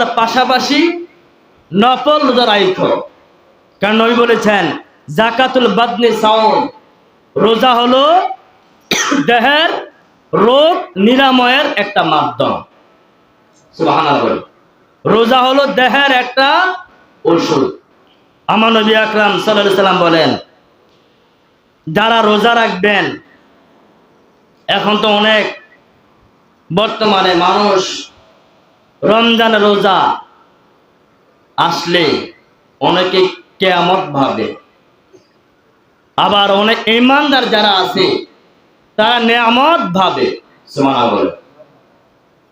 রোজার পাশাপাশি নফল রোজা রাইখো কারণ নবী বলেছেন, জাকাতুল বাদনি সাউম রোজা হলো দেহের রোগ নিরাময়ের একটা মাধ্যম। রোজা হলো দেহের একটা ওষুধ আমার নবী আকরাম সাল্লাম বলেন, যারা রোজা রাখবেন, এখন তো অনেক বর্তমানে মানুষ রমজান রোজা আসলে অনেকে কেয়ামত ভাবে। আবার অনেক ইমানদার যারা আছে, তারা নেয়ামত ভাবে।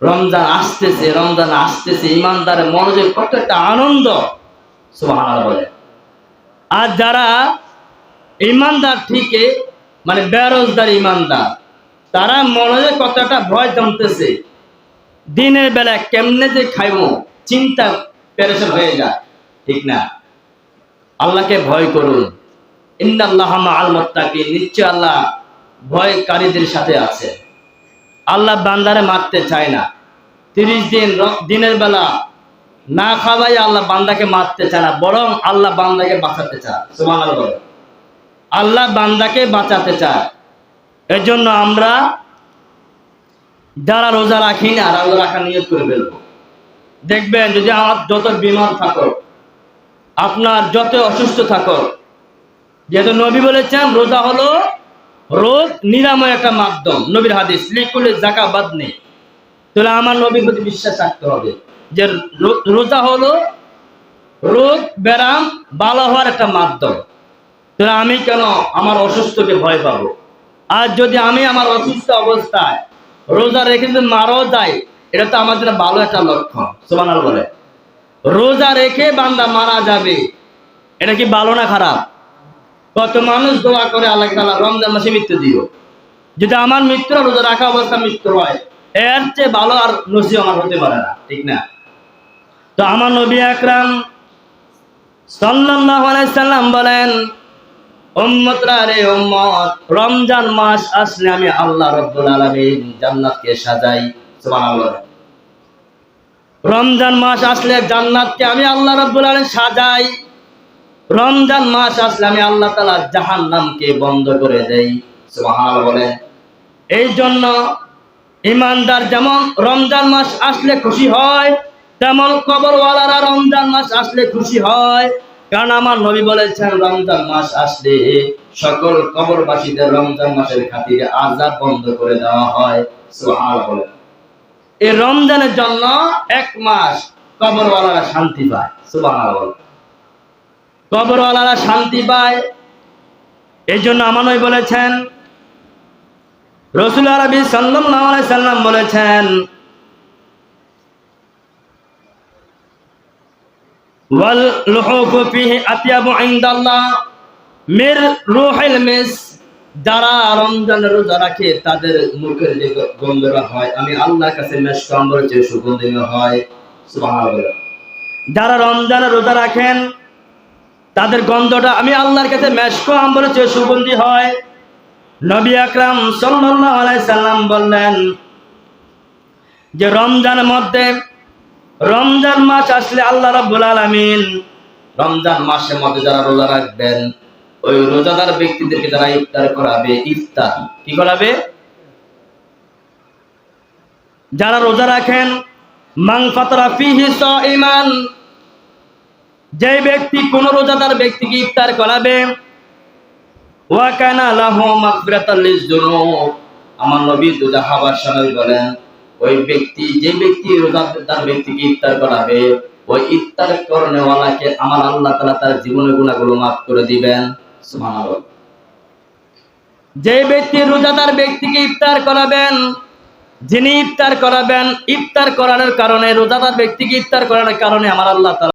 রমজান আসতেছে রমজান আসতেছে, ইমানদারের মনোযোগ কত একটা আনন্দ বলে। আর যারা ইমানদার ঠিকই মানে বেরোজগার ইমানদার, তারা মনে কতটা ভয় জমতেছে। দিনের বেলা কেমনে যে খাইব, চিন্তা পেরেশান হয়ে যায়, ঠিক না? আল্লাহকে ভয় করুন। ইন্দাল্লাহ আল মোত্তাকি নিশ্চয় আল্লাহ ভয়কারীদের সাথে আছে। আল্লাহ বান্দারে মারতে চায় না। তিরিশ দিন দিনের বেলা না খাওয়াই আল্লাহ বান্দাকে মারতে চায় না, বরং আল্লাহ বান্দাকে বাঁচাতে চায়। সুবহানাল্লাহ আল্লাহ বান্দাকে বাঁচাতে চায়। এর জন্য আমরা যারা রোজা রাখি না রোজা রাখা নিয়ত করে ফেলব। দেখবেন, যদি আমার যত বিমার থাকো, আপনার যত অসুস্থ থাকো, যেহেতু নবী বলেছেন, রোজা হলো রোজ নিরাময় একটা মাধ্যম। নবীর হাদিস, লিকুলে জাকা বাদ নেই তাহলে আমার নবীর প্রতি বিশ্বাস রাখতে হবে যে রোজা হলো রোগ ব্যারাম ভালো হওয়ার একটা মাধ্যম। তাহলে আমি কেন আমার অসুস্থকে ভয় পাবো? আর যদি আমি আমার অসুস্থ অবস্থায় রোজা রেখে যদি মারাও যায়, এটা তো আমার জন্য ভালো একটা লক্ষণ সোমানাল বলে। রোজা রেখে বান্দা মারা যাবে, এটা কি ভালো না খারাপ? কত মানুষ দোয়া করে আল্লাহ তাআলা রমজান মাসে মৃত্যু দিও যদি আমার মৃত্যু রোজা রাখা অবস্থা মৃত্যু হয়, এর চেয়ে ভালো আর নসিব আমার হতে পারে না, ঠিক না? তো আমার নবী আকরাম আলাইহি সাল্লাম বলেন রমজান মাস আসলে আমি আল্লাহ রাব্বুল আলামিন জান্নাতকে সাজাই। রমজান মাস আসলে জান্নাতকে আমি আল্লাহ রাব্বুল আলামিন সাজাই। রমজান মাস আসলে আমি আল্লাহ তালা তাআলা জাহান্নামকে বন্ধ করে দেই। বলেন। এই জন্য ইমানদার যেমন রমজান মাস আসলে খুশি হয়, তেমন কবরওয়ালারা রমজান মাস আসলে খুশি হয়। কারণ আমার নবী বলেছেন, রমজান মাস আসলে সকল কবরবাসীদের রমজান মাসের খাতিরে আজাব বন্ধ করে দেওয়া হয়। বলেন এই রমজানের জন্য এক মাস কবরওয়ালারা শান্তি পায়। বলেন কবরওয়ালারা শান্তি পায়। এই জন্য আমার নবী বলেছেন, রসুল আরবি সাল্লাম বলেছেন যারা রমজান রোজা রাখে, তাদের গন্ধটা হয়। আমি আল্লাহর কাছে হয়। যারা রমজান রোজা রাখেন, তাদের গন্ধটা আমি আল্লাহর কাছে মেশক আম্বরের চেয়ে সুগন্ধি হয়। নবী আকরাম সাল্লাম বললেন যে, রমজানের মধ্যে রমজান মাস আসলে আল্লাহ রাব্বুল আলামিন রমজান মাসের মধ্যে যারা রোজা রাখবেন ওই রোজাদার ব্যক্তিদেরকে যারা ইফতার করাবে ইফতার। কি করাবে? যারা রোজা রাখেন মান ফাতরা ফিহি সাইমান যে ব্যক্তি কোন রোজাদার ব্যক্তিকে ইফতার করাবে ওয়াকানা লাহু মাগফিরাতাল লিযুনুব আমার নবী দুজা হাবার সময় বলেন ওই ব্যক্তি, যে ব্যক্তি রোজাদার ব্যক্তিকে ইফতার করাবে, ওই ইফতার করনেওয়ালাকে আমার আল্লাহ তাআলা তার জীবনের গুনাহগুলো মাফ করে দিবেন। যে ব্যক্তি রোজাদার ব্যক্তিকে ইফতার করাবেন, যিনি ইফতার করাবেন, ইফতার করানোর কারণে রোজাদার ব্যক্তিকে ইফতার করানোর কারণে আমার আল্লাহ